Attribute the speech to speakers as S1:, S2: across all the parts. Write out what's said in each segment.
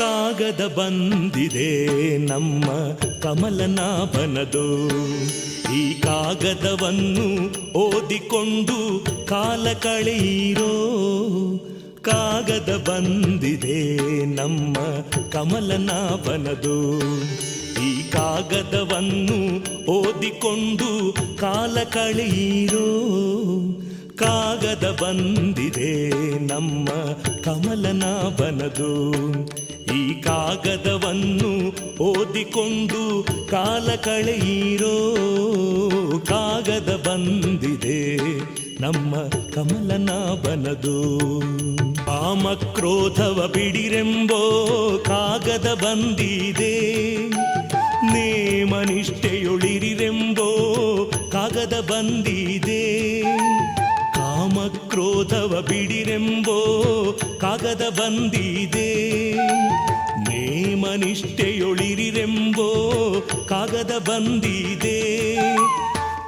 S1: ಕಾಗದ ಬಂದಿದೆ ನಮ್ಮ ಕಮಲನಾಭನದು. ಈ ಕಾಗದವನ್ನು ಓದಿಕೊಂಡು ಕಾಲ ಕಳೆಯಿರೋ. ಕಾಗದ ಬಂದಿದೆ ನಮ್ಮ ಕಮಲನಾಭನದು. ಈ ಕಾಗದವನ್ನು ಓದಿಕೊಂಡು ಕಾಲ ಕಳೆಯಿರೋ. ಕಾಗದ ಬಂದಿದೆ ನಮ್ಮ ಕಮಲನಾಭನದು. ಈ ಕಾಗದವನ್ನು ಓದಿಕೊಂಡು ಕಾಲ ಕಳೆಯಿರೋ ಕಾಗದ ಬಂದಿದೆ. ನಮ್ಮ ಕಮಲನಾಭನದು. ಕಾಮ ಕ್ರೋಧವ ಬಿಡಿರೆಂಬೋ ಕಾಗದ ಬಂದಿದೆ. ನೇಮನಿಷ್ಠೆಯೊಳಿರಿರೆಂಬೋ ಕಾಗದ ಬಂದಿದೆ. ಕ್ರೋಧವ ಬಿಡಿರೆಂಬೋ ಕಾಗದ ಬಂದಿದೆ. ನೇಮನಿಷ್ಠೆಯೊಳಿರಿರೆಂಬೋ ಕಾಗದ ಬಂದಿದೆ.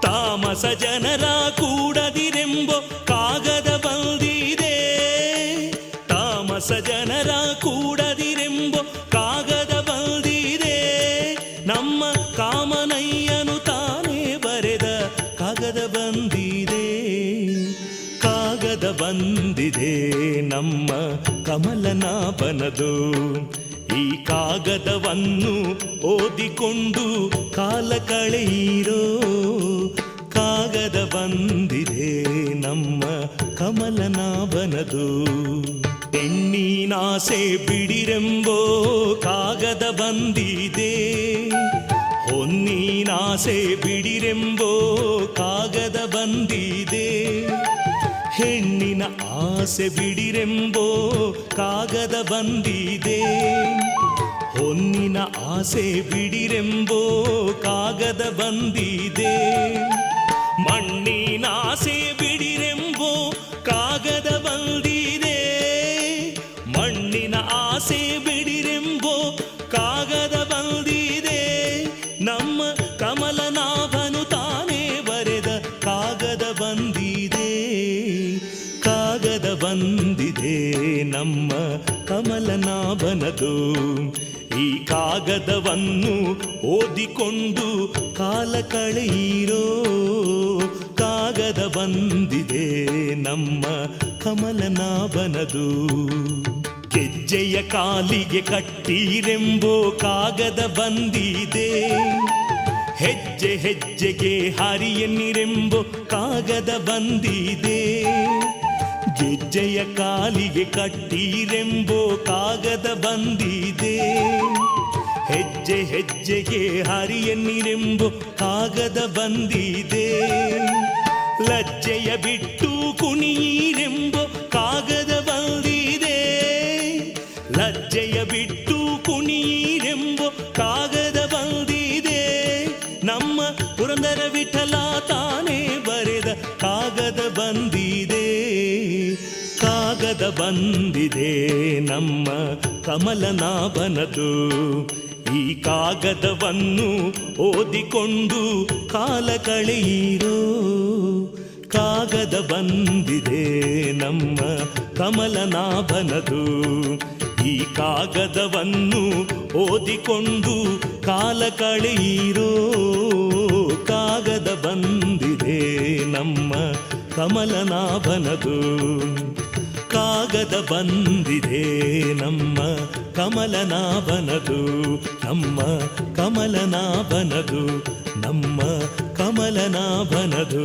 S1: ತಾಮಸ ಜನರ ಕೂಡದಿರೆಂಬೋ ಕಾಗದ ಬಂದಿದೆ. ತಾಮಸ ಜನರ ಕೂಡದಿರೆಂಬೋ ಕಾಗದ ಬಂದಿದೆ. ನಮ್ಮ ಕಾಮನಯ್ಯನು ಬಂದಿದೆ ನಮ್ಮ ಕಮಲನಾಭನದು. ಈ ಕಾಗದವನ್ನು ಓದಿಕೊಂಡು ಕಾಲ ಕಳೆಯಿರೋ ಕಾಗದ ಬಂದಿದೆ ನಮ್ಮ ಕಮಲನಾಭನದು. ಹೆಣ್ಣಿನಾಸೆ ಬಿಡಿರೆಂಬೋ ಕಾಗದ ಬಂದಿದೆ. ಹೊನ್ನಿನಾಸೆ ಬಿಡಿರೆಂಬೋ ಕಾಗದ ಬಂದಿದೆ. ಹೆಣ್ಣಿನ ಆಸೆ ಬಿಡಿರೆಂಬೋ ಕಾಗದ ಬಂದಿದೆ. ಹೊನ್ನಿನ ಆಸೆ ಬಿಡಿರೆಂಬೋ ಕಾಗದ ಬಂದಿದೆ. ಮಣ್ಣಿನ ಆಸೆ ಬಿಡಿರೆಂಬೋ ಕಾಗದ ಬಂದಿದೆ. ಮಣ್ಣಿನ ಆಸೆ ಕಮಲನಾಭನದು. ಈ ಕಾಗದವನ್ನು ಓದಿಕೊಂಡು ಕಾಲ ಕಳೆಯಿರೋ ಕಾಗದ ಬಂದಿದೆ ನಮ್ಮ ಕಮಲನಾಭನದು. ಹೆಜ್ಜೆಯ ಕಾಲಿಗೆ ಕಟ್ಟೀರೆಂಬೋ ಕಾಗದ ಬಂದಿದೆ. ಹೆಜ್ಜೆ ಹೆಜ್ಜೆಗೆ ಹರಿಯನ್ನಿರೆಂಬೋ ಕಾಗದ ಬಂದಿದೆ. ಗೆಜ್ಜೆಯ ಕಾಲಿಗೆ ಕಟ್ಟೀರೆಂಬೋ ಕಾಗದ ಬಂದಿದೆ. ಹೆಜ್ಜೆ ಹೆಜ್ಜೆಗೆ ಹರಿಯನ್ನಿರೆಂಬೋ ಕಾಗದ ಬಂದಿದೆ. ಲಜ್ಜೆಯ ಬಿಟ್ಟು ಕುಣಿಯಿರೆಂಬೋ ಕಾಗದ ಬಂದಿದೆ. ಲಜ್ಜೆಯ ಬಿಟ್ಟು ಕುಣಿಯಿರೆಂಬೋ ಕಾಗದ ಬಂದಿದೆ. ನಮ್ಮ ಪುರಂದರ ವಿಠಲ ತಾನೇ ಬರೆದ ಬಂದಿದೆ ನಮ್ಮ ಕಮಲನಾಭನದು. ಈ ಕಾಗದವನ್ನು ಓದಿಕೊಂಡು ಕಾಲ ಕಳೆಯಿರೋ. ಕಾಗದ ಬಂದಿದೆ ನಮ್ಮ ಕಮಲನಾಭನದು. ಈ ಕಾಗದವನ್ನು ಓದಿಕೊಂಡು ಕಾಲ ಕಳೆಯಿರೋ. ಕಾಗದ ಬಂದಿದೆ ನಮ್ಮ ಕಮಲನಾಭನದು. ಕಾಗದ ಬಂದಿದೆ ನಮ್ಮ ಕಮಲನಾಭನದು ನಮ್ಮ ಕಮಲನಾಭನದು ನಮ್ಮ ಕಮಲನಾಭನದು.